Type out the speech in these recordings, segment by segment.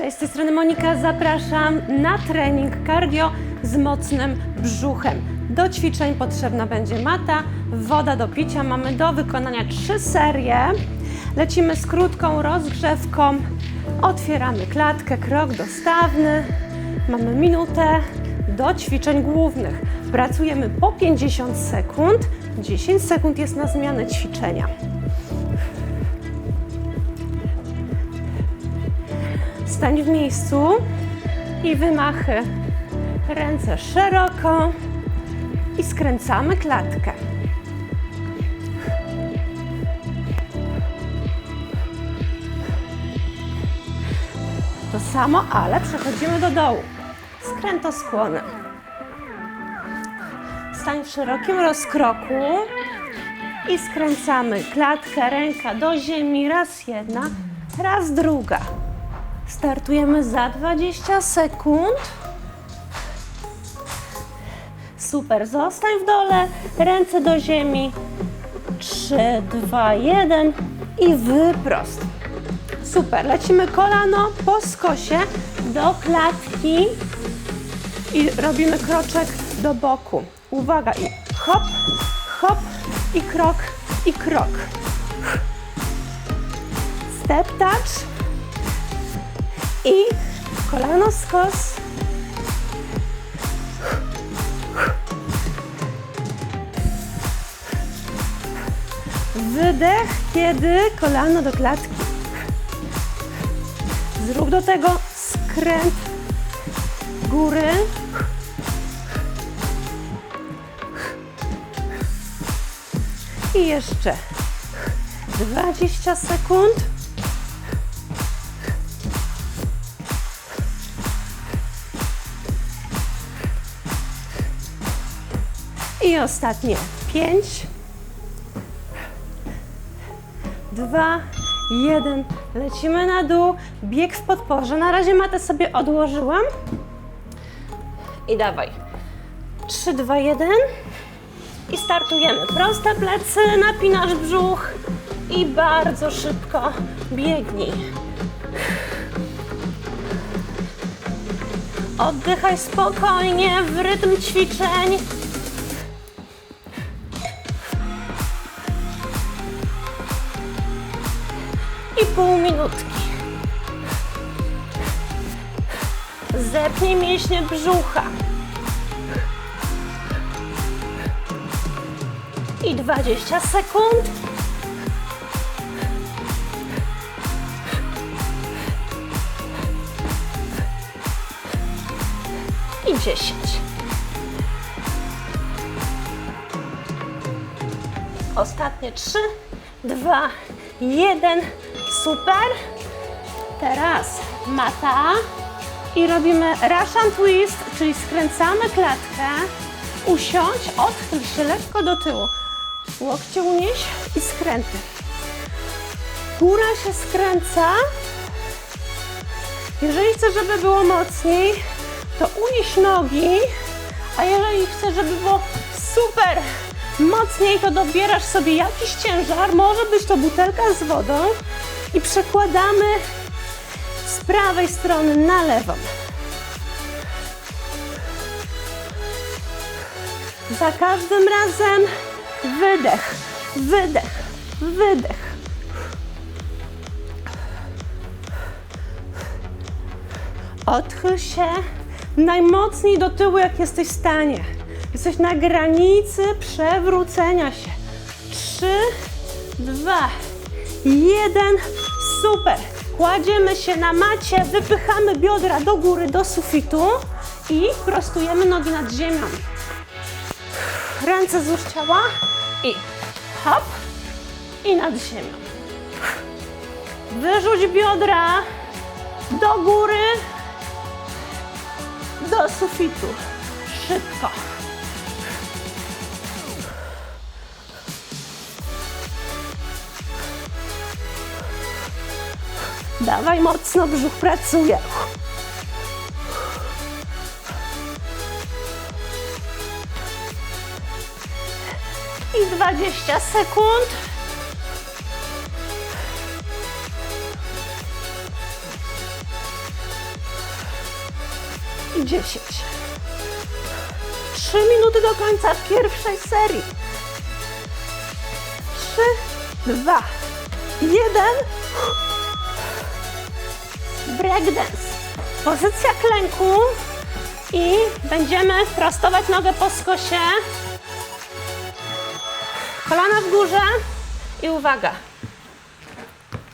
Cześć, z tej strony Monika. Zapraszam na trening cardio z mocnym brzuchem. Do ćwiczeń potrzebna będzie mata, woda do picia. Mamy do wykonania trzy serie. Lecimy z krótką rozgrzewką. Otwieramy klatkę, krok dostawny. Mamy minutę do ćwiczeń głównych. Pracujemy po 50 sekund. 10 sekund jest na zmianę ćwiczenia. Stań w miejscu i wymachy. Ręce szeroko i skręcamy klatkę. To samo, ale przechodzimy do dołu. Skrętoskłonem. Stań w szerokim rozkroku i skręcamy klatkę, ręka do ziemi. Raz jedna, raz druga. Startujemy za 20 sekund. Super, zostań w dole, ręce do ziemi. 3, 2, 1 i wyprost. Super, lecimy kolano po skosie do klatki i robimy kroczek do boku. Uwaga i hop, hop i krok, i krok. Step touch i kolano skos. Wydech, kiedy kolano do klatki. Zrób do tego skręt góry. I jeszcze 20 sekund. I ostatnie 5, 2, 1. Lecimy na dół. Bieg w podporze. Na razie matę sobie odłożyłam. I dawaj. 3, 2, 1. I startujemy. Proste plecy, napinasz brzuch i bardzo szybko biegnij. Oddychaj spokojnie w rytm ćwiczeń. Pół minutki. Zepnij mięśnie brzucha. I 20 sekund. I 10. Ostatnie 3, 2, 1. Super. Teraz mata i robimy Russian twist, czyli skręcamy klatkę. Usiądź, odchyl się lekko do tyłu. Łokcie unieś i skręty. Góra się skręca. Jeżeli chcesz, żeby było mocniej, to unieś nogi, a jeżeli chcesz, żeby było super mocniej, to dobierasz sobie jakiś ciężar, może być to butelka z wodą i przekładamy z prawej strony na lewą. Za każdym razem wydech, wydech, wydech. Odchyl się najmocniej do tyłu, jak jesteś w stanie. Jesteś na granicy przewrócenia się. Trzy, dwa, jeden. Super. Kładziemy się na macie, wypychamy biodra do góry, do sufitu i prostujemy nogi nad ziemią. Ręce wzdłuż ciała i hop i nad ziemią. Wyrzuć biodra do góry, do sufitu. Szybko. Dawaj mocno, brzuch pracuje. I 20 sekund. i 10. 3 minuty do końca pierwszej serii. 3, 2, 1. Breakdance. Pozycja klęku i będziemy prostować nogę po skosie. Kolana w górze i uwaga.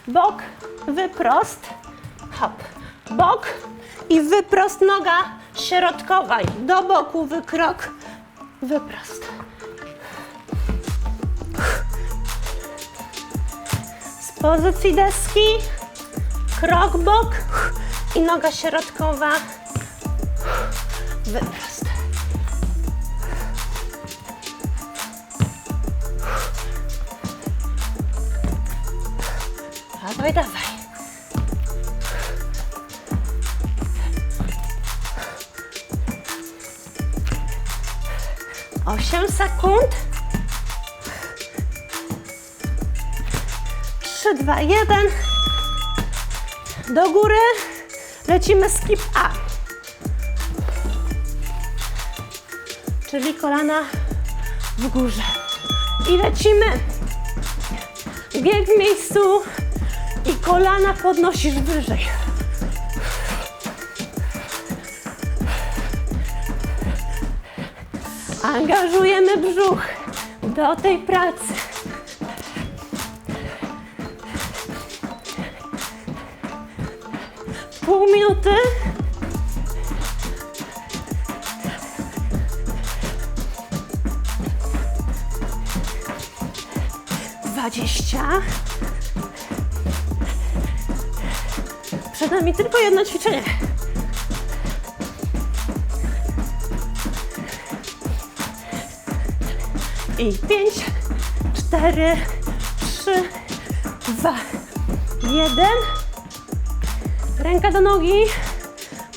Bok, wyprost, hop. Bok i wyprost noga środkowa. Do boku wykrok, wyprost. Z pozycji deski, krok bok i noga środkowa, wyprost. Dawaj, dawaj. Osiem sekund. Trzy, dwa, jeden. Do góry. Lecimy skip A. Czyli kolana w górze. I lecimy. Bieg w miejscu i kolana podnosisz wyżej. Angażujemy brzuch do tej pracy. Minuty. Dwadzieścia. Przed nami tylko jedno ćwiczenie. I pięć, cztery, trzy, dwa, jeden. Ręka do nogi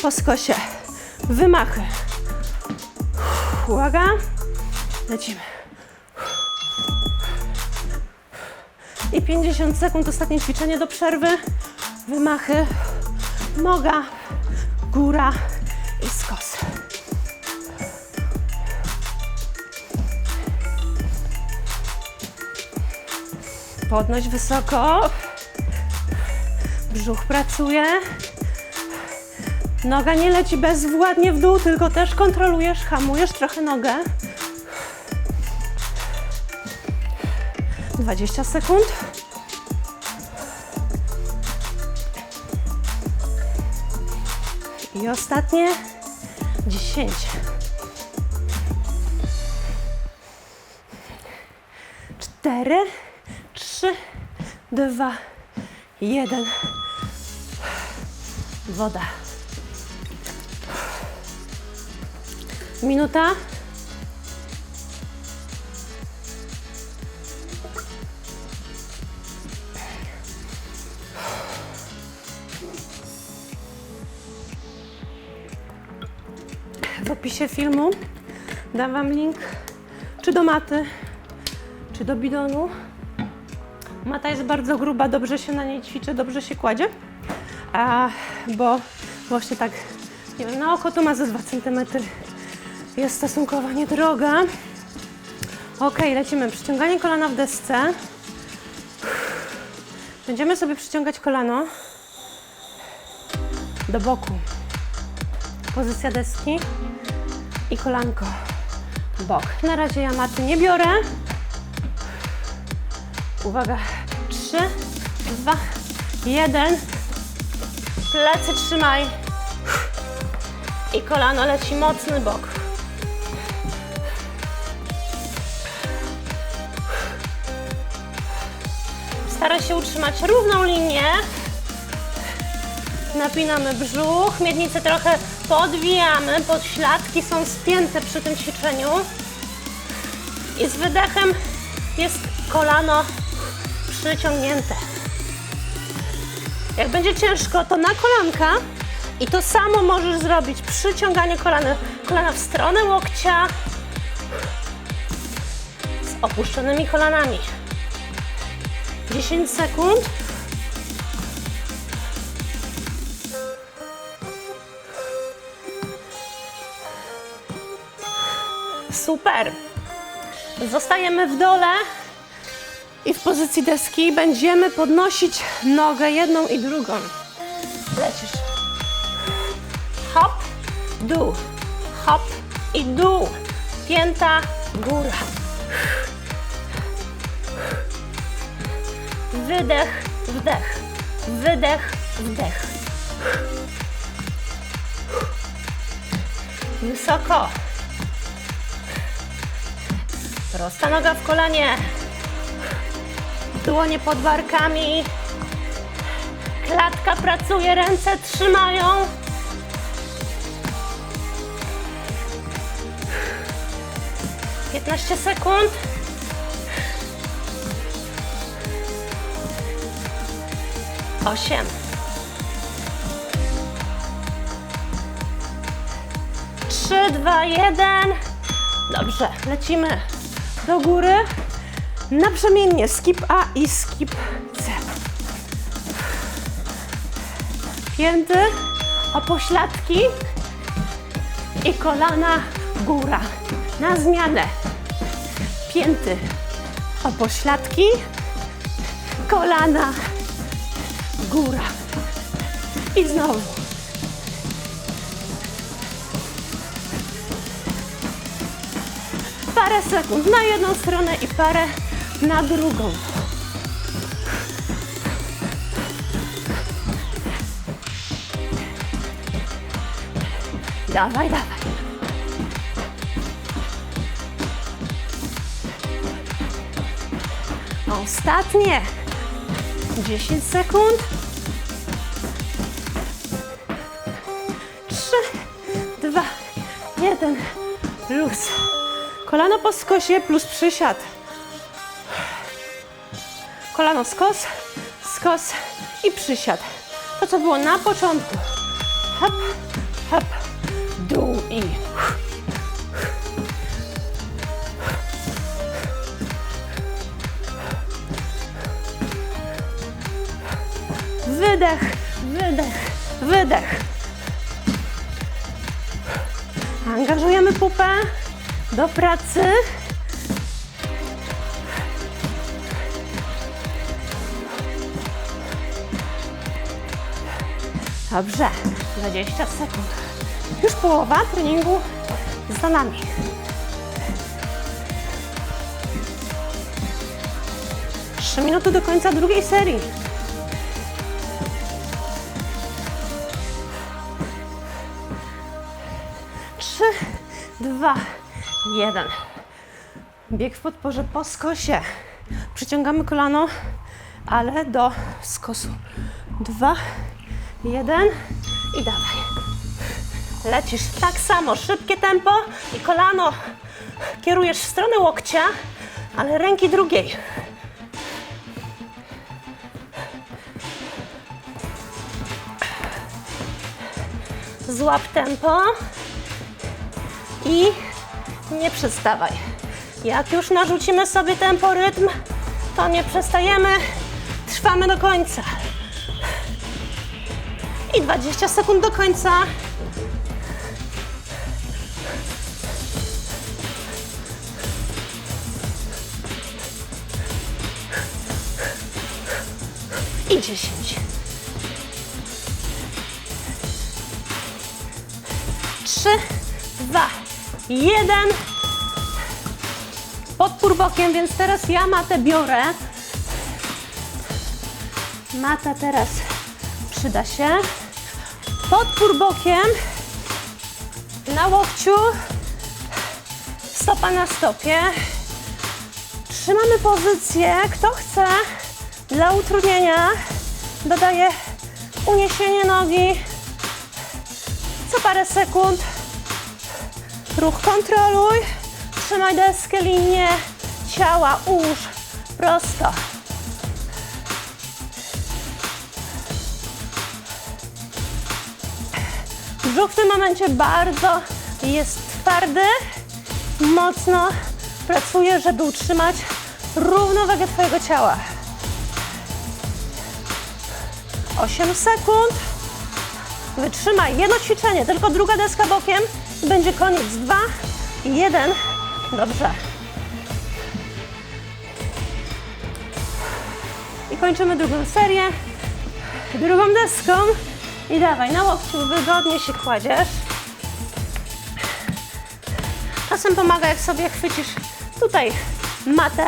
po skosie. Wymachy. Uwaga. Lecimy. I 50 sekund, ostatnie ćwiczenie do przerwy. Wymachy. Noga, góra i skos. Podnoś wysoko. Brzuch pracuje. Noga nie leci bezwładnie w dół, tylko też kontrolujesz, hamujesz trochę nogę. 20 sekund. I ostatnie 10. Cztery, trzy, dwa, jeden. Woda. Minuta. W opisie filmu dam Wam link czy do maty, czy do bidonu. Mata jest bardzo gruba, dobrze się na niej ćwiczy, dobrze się kładzie, a, bo właśnie tak, nie wiem, na oko to ma ze 2 cm. Jest stosunkowo niedroga. Ok, lecimy. Przyciąganie kolana w desce. Będziemy sobie przyciągać kolano do boku. Pozycja deski i kolanko bok. Na razie ja maty nie biorę. Uwaga. Trzy, dwa, jeden. Plecy trzymaj. I kolano leci mocny bok. Staraj się utrzymać równą linię. Napinamy brzuch, miednicę trochę podwijamy, podśladki są spięte przy tym ćwiczeniu. I z wydechem jest kolano przyciągnięte. Jak będzie ciężko, to na kolanka i to samo możesz zrobić. Przyciąganie kolana, kolana w stronę łokcia z opuszczonymi kolanami. 10 sekund. Super. Zostajemy w dole i w pozycji deski będziemy podnosić nogę jedną i drugą. Lecisz. Hop, dół, hop i dół. Pięta, góra. Wydech, wdech, wydech, wdech. Wysoko. Prosta noga w kolanie. Dłonie pod barkami. Klatka pracuje, ręce trzymają. Piętnaście sekund. Osiem. Trzy, dwa, jeden. Dobrze, lecimy do góry. Naprzemiennie skip A i skip C. Pięty, o pośladki i kolana góra. Na zmianę. Pięty, o pośladki, kolana góra. I znowu. Parę sekund na jedną stronę i parę na drugą. Dawaj, dawaj. Ostatnie. 10 sekund. 3, 2, 1. Luz. Kolano po skosie plus przysiad. Kolano skos, skos i przysiad. To, co było na początku. Hop, hop, dół i... Wydech, wydech, wydech. Angażujemy pupę do pracy. Dobrze, 20 sekund. Już połowa treningu za nami. Trzy minuty do końca drugiej serii. Trzy, dwa, jeden. Bieg w podporze po skosie. Przyciągamy kolano, ale do skosu. Dwa, jeden i dawaj. Lecisz tak samo, szybkie tempo i kolano kierujesz w stronę łokcia, ale ręki drugiej. Złap tempo i nie przestawaj. Jak już narzucimy sobie tempo, rytm, to nie przestajemy, trwamy do końca. I 20 sekund do końca. I 10. Trzy, dwa, jeden. Podpór bokiem, więc teraz ja matę biorę. Mata teraz przyda się. Podpór bokiem. Na łokciu. Stopa na stopie. Trzymamy pozycję. Kto chce, dla utrudnienia dodaje uniesienie nogi co parę sekund. Ruch kontroluj. Trzymaj deskę, linię ciała, ułóż prosto. Brzuch w tym momencie bardzo jest twardy. Mocno pracuje, żeby utrzymać równowagę Twojego ciała. 8 sekund. Wytrzymaj jedno ćwiczenie, tylko druga deska bokiem będzie koniec. Dwa, jeden Dobrze. I kończymy drugą serię. Drugą deską. I dawaj, na łokciu wygodnie się kładziesz. Czasem pomaga, jak sobie chwycisz tutaj matę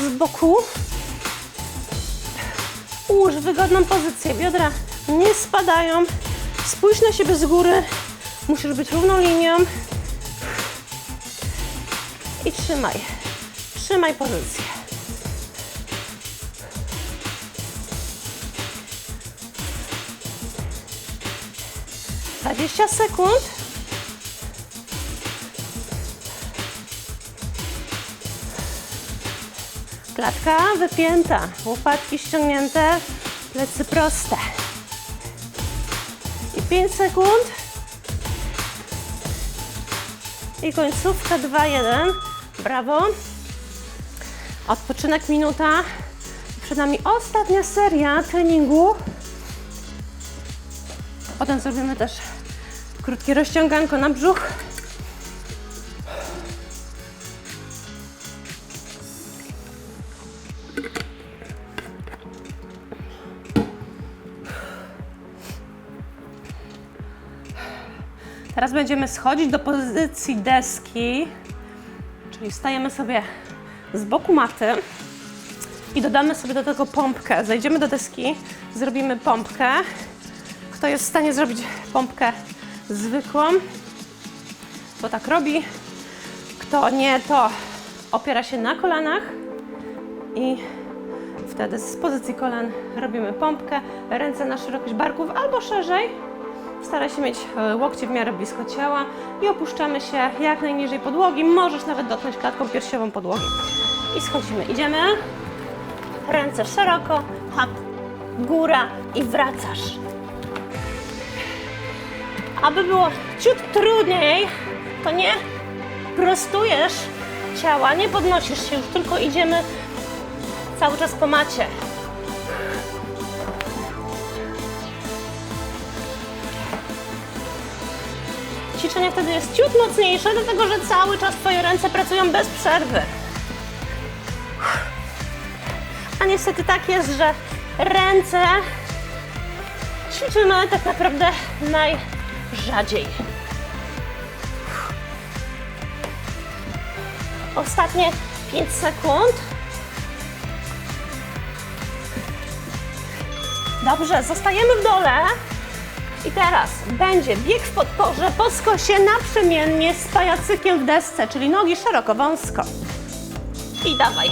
z boku. Ułóż wygodną pozycję. Biodra nie spadają. Spójrz na siebie z góry. Musisz być równą linią. I trzymaj. Trzymaj pozycję. Dwadzieścia sekund. Klatka wypięta, łopatki ściągnięte, plecy proste. I 5 sekund. I końcówka 2-1. Brawo. Odpoczynek minuta. Przed nami ostatnia seria treningu. Potem zrobimy też krótkie rozciąganko na brzuch. Teraz będziemy schodzić do pozycji deski, czyli stajemy sobie z boku maty i dodamy sobie do tego pompkę. Zejdziemy do deski, zrobimy pompkę. Kto jest w stanie zrobić pompkę zwykłą, to tak robi. Kto nie, to opiera się na kolanach i wtedy z pozycji kolan robimy pompkę. Ręce na szerokość barków albo szerzej. Staraj się mieć e, łokcie w miarę blisko ciała i opuszczamy się jak najniżej podłogi. Możesz nawet dotknąć klatką piersiową podłogi. I schodzimy. Idziemy. Ręce szeroko, hop, góra i wracasz. Aby było ciut trudniej, to nie prostujesz ciała, nie podnosisz się już, tylko idziemy cały czas po macie. ćwiczenie wtedy jest ciut mocniejsze, dlatego że cały czas Twoje ręce pracują bez przerwy. A niestety tak jest, że ręce ćwiczymy tak naprawdę najrzadziej. Ostatnie 5 sekund. Dobrze, zostajemy w dole. I teraz będzie bieg w podporze po skosie naprzemiennie z pajacykiem w desce, czyli nogi szeroko, wąsko. I dawaj.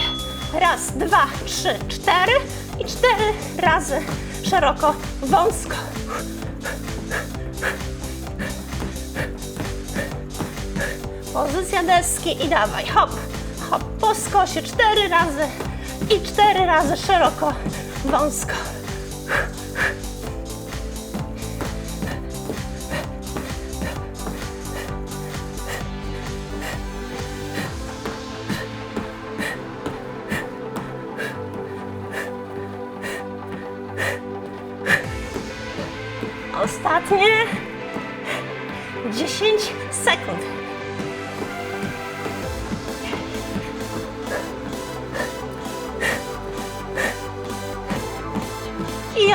Raz, dwa, trzy, cztery i cztery razy szeroko, wąsko. Pozycja deski i dawaj, hop, hop, po skosie cztery razy i cztery razy szeroko, wąsko.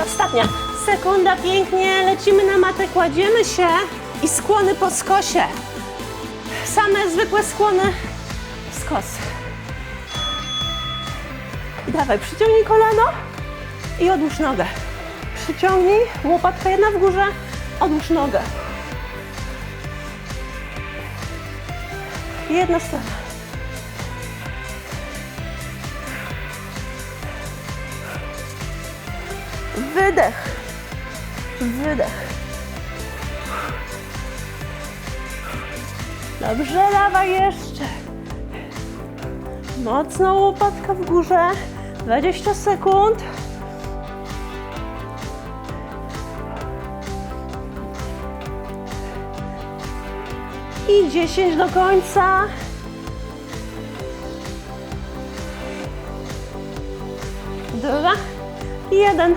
Ostatnia sekunda, pięknie, lecimy na matę, kładziemy się i skłony po skosie. Same zwykłe skłony skos. I dawaj, przyciągnij kolano i odłóż nogę. Przyciągnij, łopatka jedna w górze, odłóż nogę. Jedna strona. Wydech. Wydech. Dobrze, dawaj jeszcze. Mocno łopatka w górze. 20 sekund. I 10 do końca. Dwa, jeden,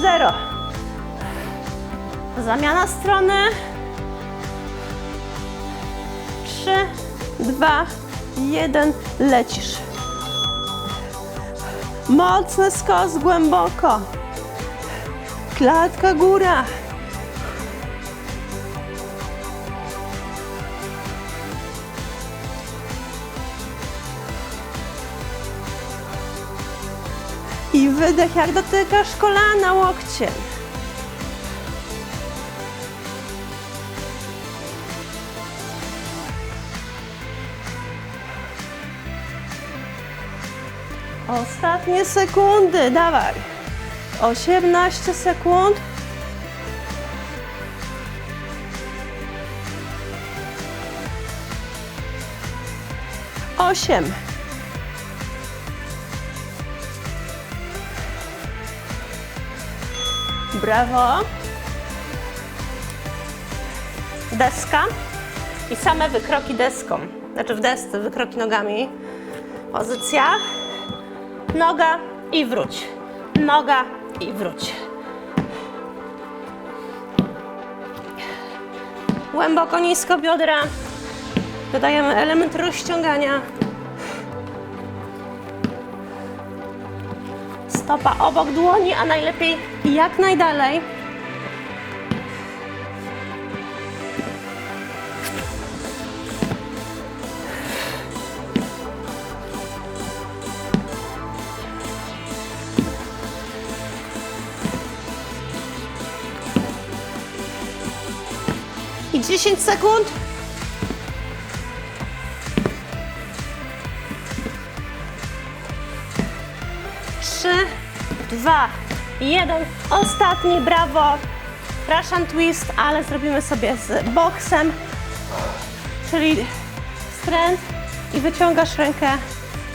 zero. Zamiana strony. Trzy, dwa, jeden, lecisz. Mocny skos głęboko. Klatka góra. Wydech, jak dotykasz kolana łokciem. Ostatnie sekundy, dawaj. 18 sekund. Osiem. Brawo. Deska i same wykroki deską. Znaczy w desce, wykroki nogami. Pozycja. Noga i wróć. Noga i wróć. Głęboko, nisko biodra. Dodajemy element rozciągania. Stopa obok dłoni, a najlepiej jak najdalej. I 10 sekund. Dwa, jeden. Ostatni, brawo. Russian twist, ale zrobimy sobie z boksem, czyli skręt i wyciągasz rękę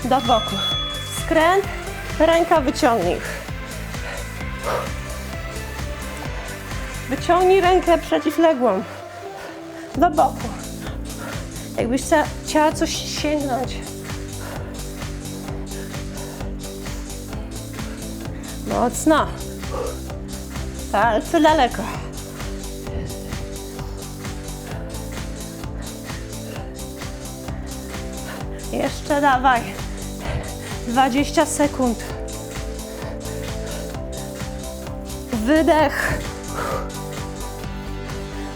do boku. Skręt, ręka wyciągnij. Wyciągnij rękę przeciwległą do boku. Jakbyś chcia- chciała coś sięgnąć. Mocno. Palce daleko. Jeszcze dawaj. 20 sekund. Wydech.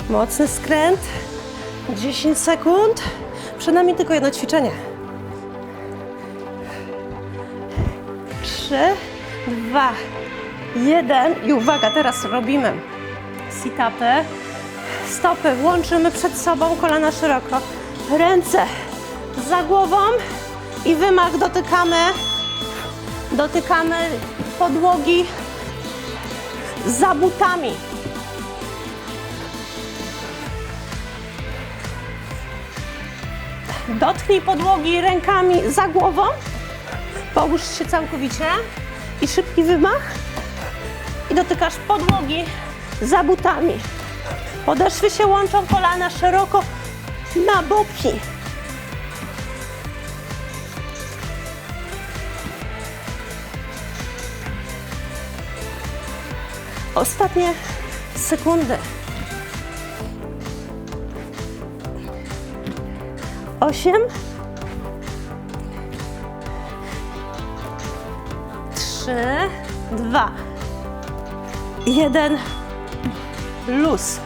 Mocny skręt. 10 sekund. Przed nami tylko jedno ćwiczenie. 3, 2, 1 i uwaga, teraz robimy sit-upy. Stopy łączymy przed sobą, kolana szeroko. Ręce za głową i wymach dotykamy. Dotykamy podłogi za butami. Dotknij podłogi rękami za głową. Połóż się całkowicie i szybki wymach. I dotykasz podłogi za butami. Podeszwy się łączą, kolana szeroko na boki. Ostatnie sekundy. Osiem. Trzy, dwa, jeden. Luz.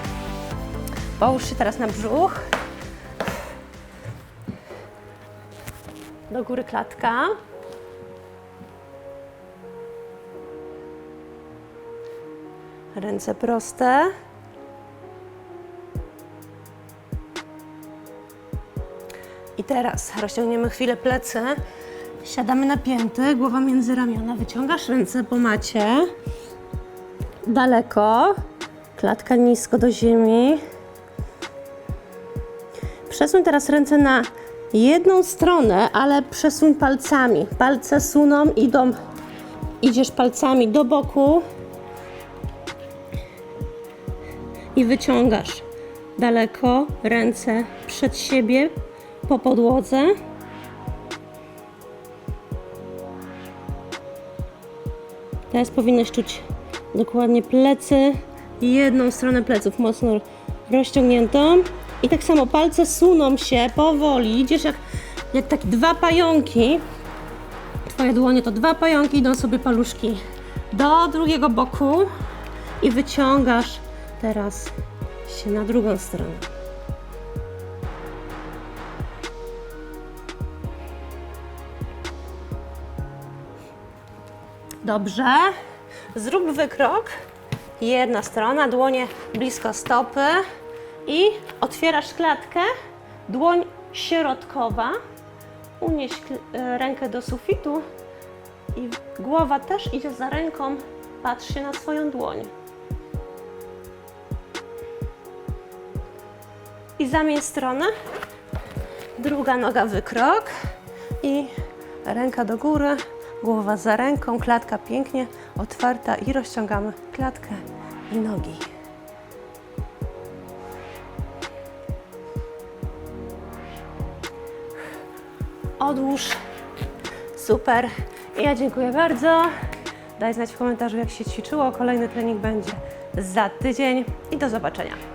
Połóż się teraz na brzuch. Do góry klatka. Ręce proste. I teraz rozciągniemy chwilę plecy. Siadamy na pięty, głowa między ramiona. Wyciągasz ręce po macie. Daleko. Klatka nisko do ziemi. Przesuń teraz ręce na jedną stronę, ale przesuń palcami. Palce suną, idą, idziesz palcami do boku i wyciągasz daleko ręce przed siebie po podłodze. Teraz powinnaś czuć dokładnie plecy, jedną stronę pleców mocno rozciągniętą. I tak samo palce suną się powoli, idziesz jak jak takie dwa pająki. Twoje dłonie to dwa pająki, idą sobie paluszki do drugiego boku i wyciągasz teraz się na drugą stronę. Dobrze. Zrób wykrok. Jedna strona, dłonie blisko stopy i otwierasz klatkę. Dłoń środkowa. Unieś e, rękę do sufitu i głowa też idzie za ręką. Patrz się na swoją dłoń. I zamień stronę. Druga noga wykrok i ręka do góry, głowa za ręką, klatka pięknie otwarta i rozciągamy klatkę i nogi. Odłóż. Super. Ja dziękuję bardzo. Daj znać w komentarzu, jak się ćwiczyło. Kolejny trening będzie za tydzień i do zobaczenia.